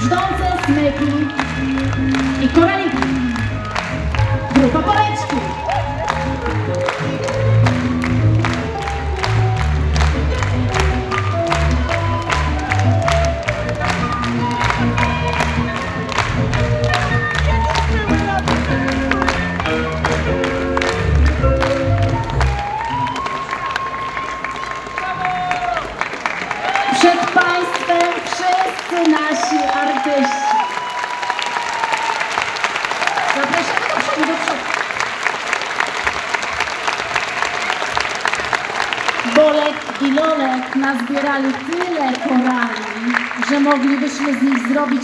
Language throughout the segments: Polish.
brzdące, smyki i koraliki. Grupa Poleczki. wszyscy nasi artyści. Zapraszamy do przodu, do przodu. Bolek i Lolek nazbierali tyle korali, że moglibyśmy z nich zrobić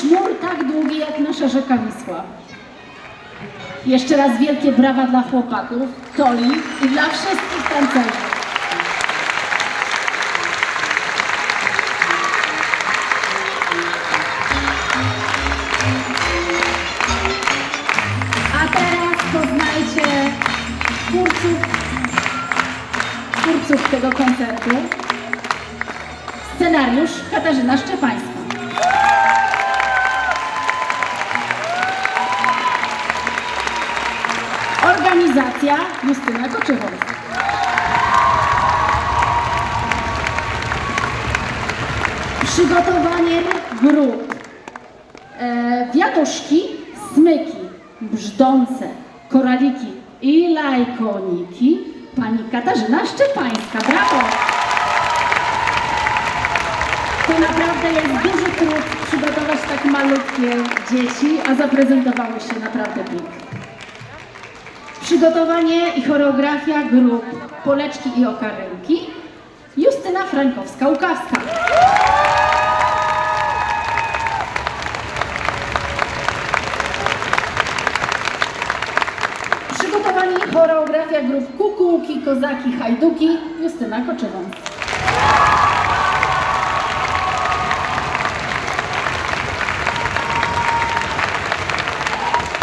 sznur tak długi jak nasza rzeka Wisła. Jeszcze raz wielkie brawa dla chłopaków, Toli i dla wszystkich tancerzy. Twórców, twórców tego koncertu. Scenariusz Katarzyna Szczepańska. Organizacja Justyna Koczywowska. Przygotowaniem grup e, wiatuszki, smyki, brzdące, koraliki i lajkoniki pani Katarzyna Szczepańska. Brawo! To naprawdę jest duży trud przygotować tak malutkie dzieci, a zaprezentowały się naprawdę pięknie. Przygotowanie i choreografia grup Poleczki i Okarynki Justyna Frankowska-Łukawska. Przygotowanie i choreografia grup Kukułki, Kozaki, Hajduki Justyna Koczywąc.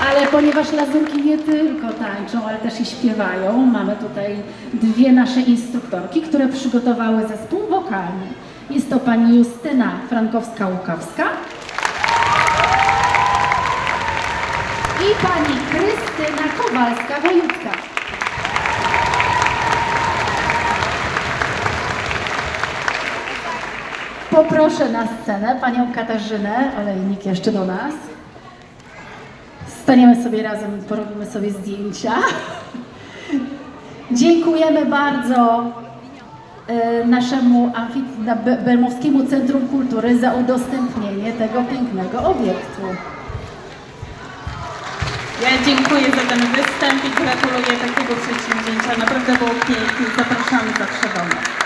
Ale ponieważ lazurki nie tylko tańczą, ale też i śpiewają, mamy tutaj dwie nasze instruktorki, które przygotowały zespół wokalny. Jest to pani Justyna Frankowska-Łukawska i pani Krystyna Kowalska-Wojutka. Poproszę na scenę panią Katarzynę Olejnik jeszcze do nas. Staniemy sobie razem porobimy sobie zdjęcia. Dziękujemy bardzo e, naszemu Bermowskiemu Centrum Kultury za udostępnienie tego pięknego obiektu. Ja dziękuję za ten występ i gratuluję takiego przedsięwzięcia. Naprawdę było pięknie. Zapraszamy zawsze do nas.